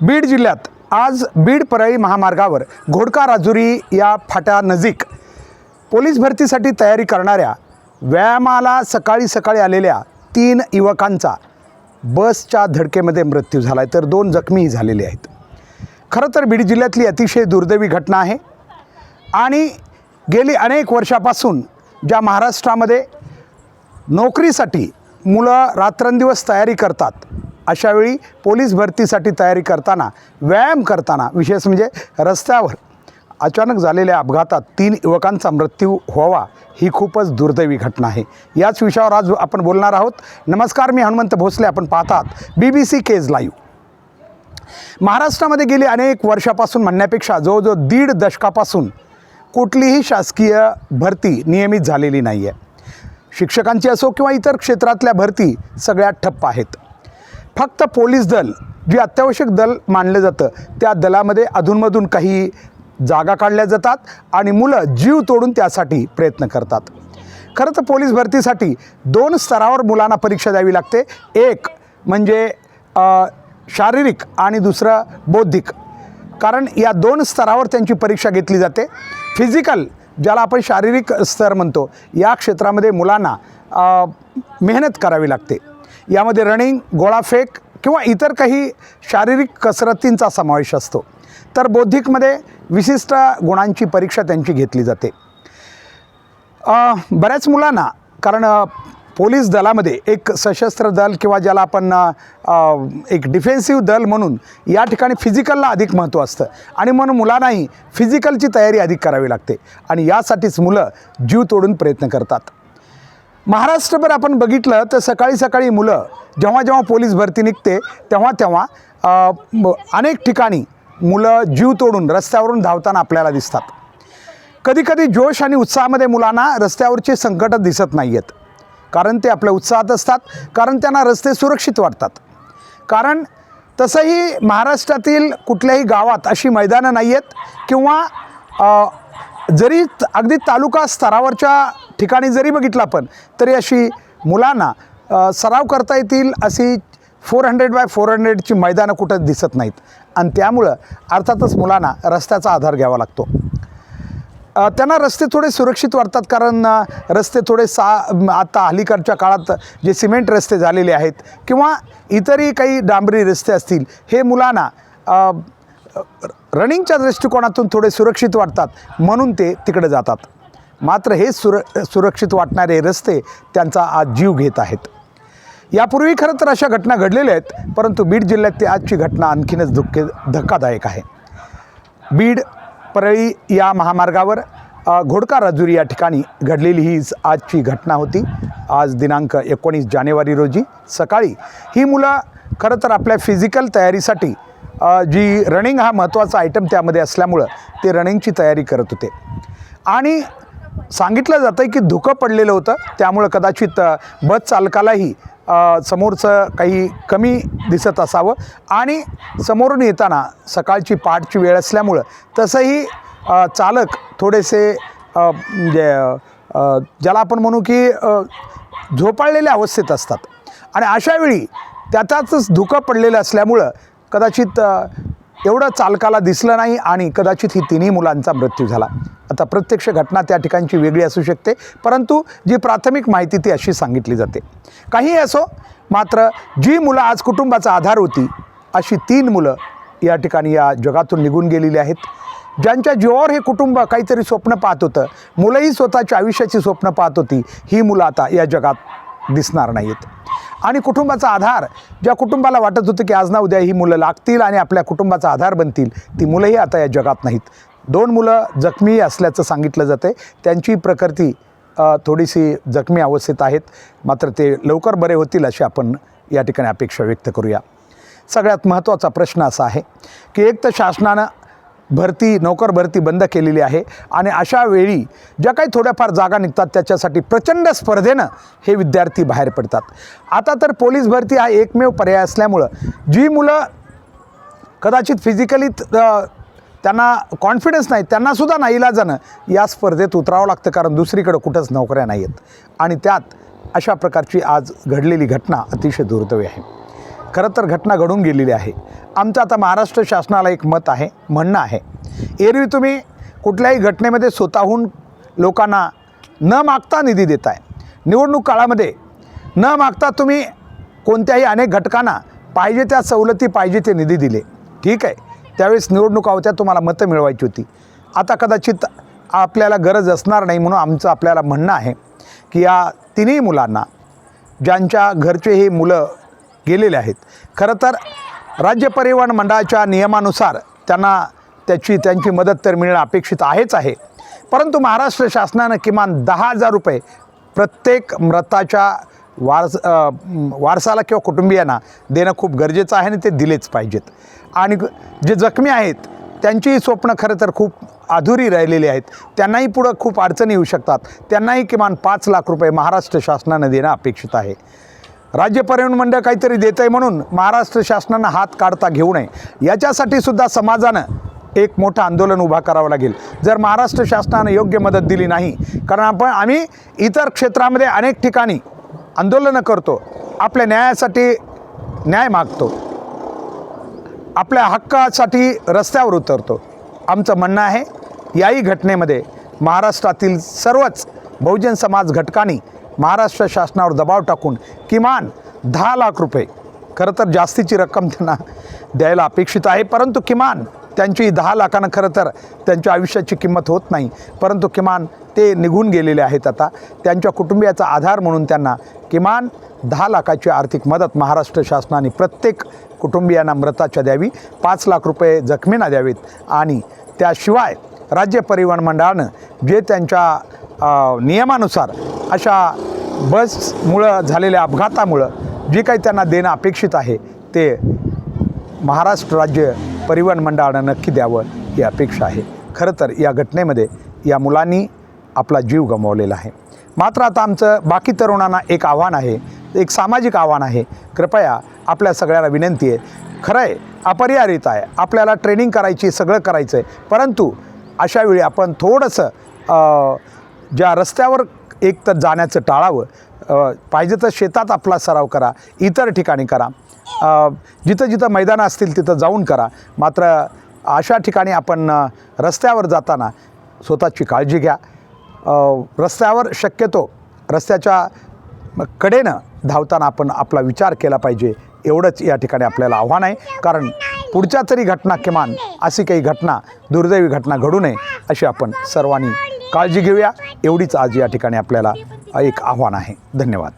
बीड जिल्ह्यात आज बीड परळी महामार्गावर घोडका राजुरी या फाट्यानजीक पोलीस भरतीसाठी तयारी करणाऱ्या व्यायामाला सकाळी सकाळी आलेल्या तीन युवकांचा बसच्या धडकेमध्ये मृत्यू झाला आहे तर दोन जखमीही झालेले आहेत. खरं तर बीड जिल्ह्यातली अतिशय दुर्दैवी घटना आहे. आणि गेली अनेक वर्षापासून ज्या महाराष्ट्रामध्ये नोकरीसाठी मुलं रात्रंदिवस तयारी करतात अशावेळी पोलीस भरतीसाठी तयारी करताना व्यायाम करताना विशेष म्हणजे रस्त्यावर अचानक झालेल्या अपघातात तीन युवकांचा मृत्यू व्हावा ही खूपच दुर्दैवी घटना आहे. याच विषयावर आज आपण बोलणार आहोत. नमस्कार मी हनुमंत भोसले. आपण पाहतात B B C Kej live महाराष्ट्रामध्ये गेली अनेक वर्षापासून म्हणण्यापेक्षा जवळजवळ दीड दशकापासून कुठलीही शासकीय भरती नियमित झालेली नाही आहे शिक्षकांची असो किंवा इतर क्षेत्रातल्या भरती सगळ्यात ठप्प आहेत. फक्त पोलीस दल जे अत्यावश्यक दल मानलं जातं त्या दलामध्ये अधूनमधून काही जागा काढल्या जातात आणि मुलं जीव तोडून त्यासाठी प्रयत्न करतात. खरं तर पोलीस भरतीसाठी दोन स्तरावर मुलांना परीक्षा द्यावी लागते. एक म्हणजे शारीरिक आणि दुसरं बौद्धिक. कारण या दोन स्तरावर त्यांची परीक्षा घेतली जाते. फिजिकल ज्याला आपण शारीरिक स्तर म्हणतो या क्षेत्रामध्ये मुलांना मेहनत करावी लागते. यामध्ये रनिंग गोळाफेक किंवा इतर काही शारीरिक कसरतींचा समावेश असतो. तर बौद्धिकमध्ये विशिष्ट गुणांची परीक्षा त्यांची घेतली जाते. बऱ्याच मुलांना कारण पोलीस दलामध्ये एक सशस्त्र दल किंवा ज्याला आपण एक डिफेन्सिव्ह दल म्हणून या ठिकाणी फिजिकलला अधिक महत्त्व असतं. आणि म्हणून मुलांनाही फिजिकलची तयारी अधिक करावी लागते. आणि यासाठीच मुलं जीव तोडून प्रयत्न करतात. महाराष्ट्रभर आपण बघितलं तर सकाळी सकाळी मुलं जेव्हा जेव्हा पोलीस भरती निघते तेव्हा तेव्हा म- अनेक ठिकाणी मुलं जीव तोडून रस्त्यावरून धावताना आपल्याला दिसतात. कधीकधी जोश आणि उत्साहामध्ये मुलांना रस्त्यावरचे संकट दिसत नाही आहेत कारण ते आपल्या उत्साहात असतात कारण त्यांना रस्ते सुरक्षित वाटतात. कारण तसंही महाराष्ट्रातील कुठल्याही गावात अशी मैदानं नाही आहेत किंवा जरी अगदी तालुका स्तरावरच्या ठिकाणी जरी बघितलं आपण तरी अशी मुलांना सराव करता येतील अशी फोर हंड्रेड बाय फोर हंड्रेडची मैदानं कुठं दिसत नाहीत. आणि त्यामुळं अर्थातच मुलांना रस्त्याचा आधार घ्यावा लागतो. त्यांना रस्ते थोडे सुरक्षित वाटतात कारण रस्ते थोडे सा आता अलीकडच्या काळात जे सिमेंट रस्ते झालेले आहेत किंवा इतरही काही डांबरी रस्ते असतील हे मुलांना रनिंगच्या दृष्टिकोनातून थोडे सुरक्षित वाटतात म्हणून ते तिकडे जातात. मात्र हे सुर सुरक्षित वाटणारे रस्ते त्यांचा आज जीव घेत आहेत. यापूर्वी खरं तर अशा घटना घडलेल्या आहेत परंतु बीड जिल्ह्यात ती आजची घटना आणखीनच धुके धक्कादायक आहे. बीड परळी या महामार्गावर घोडका राजुरी या ठिकाणी घडलेली ही आजची घटना होती. आज दिनांक एकोणीस जानेवारी रोजी सकाळी ही मुलं खरं तर आपल्या फिजिकल तयारीसाठी जी रनिंग हा महत्त्वाचा आयटम त्यामध्ये असल्यामुळं ते रनिंगची तयारी करत होते. आणि सांगितलं जातं की धुकं पडलेलं होतं त्यामुळं कदाचित बस चालकालाही समोरचं काही कमी दिसत असावं. आणि समोरून येताना सकाळची पहाटची वेळ असल्यामुळं तसंही चालक थोडेसे म्हणजे ज्याला आपण म्हणू की झोपाळलेल्या अवस्थेत असतात. आणि अशावेळी त्याचाच धुकं पडलेलं असल्यामुळं कदाचित एवढं चालकाला दिसलं नाही आणि कदाचित ही तिन्ही मुलांचा मृत्यू झाला. आता प्रत्यक्ष घटना त्या ठिकाणची वेगळी असू शकते परंतु जी प्राथमिक माहिती ती अशी सांगितली जाते. काहीही असो मात्र जी मुलं आज कुटुंबाचा आधार होती अशी तीन मुलं या ठिकाणी या जगातून निघून गेलेली आहेत. ज्यांच्या जीवावर हे कुटुंब काहीतरी स्वप्न पाहत होतं मुलंही स्वतःच्या आयुष्याची स्वप्न पाहत होती ही मुलं आता या जगात दिसणार नाहीत. आणि कुटुंबाचा आधार ज्या कुटुंबाला वाटत होतं की आज ना उद्या ही मुलं लागतील आणि आपल्या कुटुंबाचा आधार बनतील ती मुलंही आता या जगात नाहीत. दोन मुलं जखमी असल्याचं सांगितलं जाते त्यांची प्रकृती थोडीशी जखमी अवस्थेत आहेत. मात्र ते लवकर बरे होतील अशी आपण या ठिकाणी अपेक्षा व्यक्त करूया. सगळ्यात महत्त्वाचा प्रश्न असा आहे की एक तर शासनानं भरती नोकर भरती बंद केलेली आहे. आणि अशा वेळी ज्या काही थोड्याफार जागा निघतात त्याच्यासाठी प्रचंड स्पर्धेनं हे विद्यार्थी बाहेर पडतात. आता तर पोलीस भरती हा एकमेव पर्याय असल्यामुळं जी मुलं कदाचित फिजिकली त्यांना कॉन्फिडन्स नाही त्यांनासुद्धा नाईलाजानं या स्पर्धेत उतरावं लागतं कारण दुसरीकडं कुठंच नोकऱ्या नाही आहेत आणि त्यात अशा प्रकारची आज घडलेली घटना अतिशय दुर्दैवी आहे. खरं तर घटना घडून गेलेली आहे. आमचं आता महाराष्ट्र शासनाला एक मत आहे म्हणणं आहे. एरवी तुम्ही कुठल्याही घटनेमध्ये स्वतःहून लोकांना न मागता निधी देताय. निवडणूक काळामध्ये न मागता तुम्ही कोणत्याही अनेक घटकांना पाहिजे त्या सवलती पाहिजे ते निधी दिले. ठीक आहे. त्यावेळेस निवडणुका होत्या तुम्हाला मतं मिळवायची होती. आता कदाचित आपल्याला गरज असणार नाही म्हणून आमचं आपल्याला म्हणणं आहे की या तिन्ही मुलांना ज्यांच्या घरचे हे मुलं गेलेले आहेत. खरं तर राज्य परिवहन मंडळाच्या नियमानुसार त्यांना त्याची त्यांची मदत तर मिळणं अपेक्षित आहेच आहे. परंतु महाराष्ट्र शासनानं किमान दहा हजार रुपये प्रत्येक मृताच्या वारस वारसाला किंवा कुटुंबियांना देणं खूप गरजेचं आहे आणि ते दिलेच पाहिजेत. आणि जे जखमी आहेत त्यांचीही स्वप्न खरं तर खूप अधुरी राहिलेली आहेत. त्यांनाही पुढं खूप अडचणी येऊ शकतात. त्यांनाही किमान पाच लाख रुपये महाराष्ट्र शासनानं देणं अपेक्षित आहे. राज्य परिवहन मंडळ काहीतरी देत आहे म्हणून महाराष्ट्र शासनानं हात काढता घेऊ नये. याच्यासाठी सुद्धा समाजानं एक मोठं आंदोलन उभा करावं लागेल. जर महाराष्ट्र शासनानं योग्य मदत दिली नाही कारण आपण आम्ही इतर क्षेत्रामध्ये अनेक ठिकाणी आंदोलनं करतो. आपल्या न्यायासाठी न्याय मागतो. आपल्या हक्कासाठी रस्त्यावर उतरतो. आमचं म्हणणं आहे याही घटनेमध्ये महाराष्ट्रातील सर्वच बहुजन समाज घटकांनी महाराष्ट्र शासनावर दबाव टाकून किमान दहा लाख रुपये खरं तर जास्तीची रक्कम त्यांना द्यायला अपेक्षित आहे परंतु किमान त्यांची दहा लाखानं खरं तर त्यांच्या आयुष्याची किंमत होत नाही परंतु किमान ते निघून गेलेले आहेत आता. त्यांच्या कुटुंबियाचा आधार म्हणून त्यांना किमान दहा लाखाची आर्थिक मदत महाराष्ट्र शासनाने प्रत्येक कुटुंबियांना मृताच्या द्यावी पाच लाख रुपये जखमींना द्यावेत आणि त्याशिवाय राज्य परिवहन मंडळानं जे त्यांच्या नियमानुसार अशा बसमुळं झालेल्या अपघातामुळं जे काही त्यांना देणं अपेक्षित आहे ते महाराष्ट्र राज्य परिवहन मंडळानं नक्की द्यावं ही अपेक्षा आहे. खरं तर या घटनेमध्ये या मुलांनी आपला जीव गमावलेला आहे. मात्र आता आमचं बाकी तरुणांना एक आव्हान आहे एक सामाजिक आव्हान आहे. कृपया आपल्या सगळ्यांना विनंती आहे खरं आहे अपरिहार्यता आहे. आपल्याला ट्रेनिंग करायची सगळं करायचं आहे परंतु अशावेळी आपण थोडंसं ज्या रस्त्यावर एक तर जाण्याचं टाळावं पाहिजे तर शेतात आपला सराव करा इतर ठिकाणी करा. जिथं जिथं मैदानं असतील तिथं जाऊन करा. मात्र अशा ठिकाणी आपण रस्त्यावर जाताना स्वतःची काळजी घ्या. रस्त्यावर शक्यतो रस्त्याच्या कडेनं धावताना आपण आपला विचार केला पाहिजे. एवढंच या ठिकाणी आपल्याला आव्हान आहे. कारण पुढच्या तरी घटना किमान अशी काही घटना दुर्दैवी घटना घडू नये अशी आपण सर्वांनी काळजी घेऊया. एवढीच आज या ठिकाणी आपल्याला एक आव्हान आहे. धन्यवाद.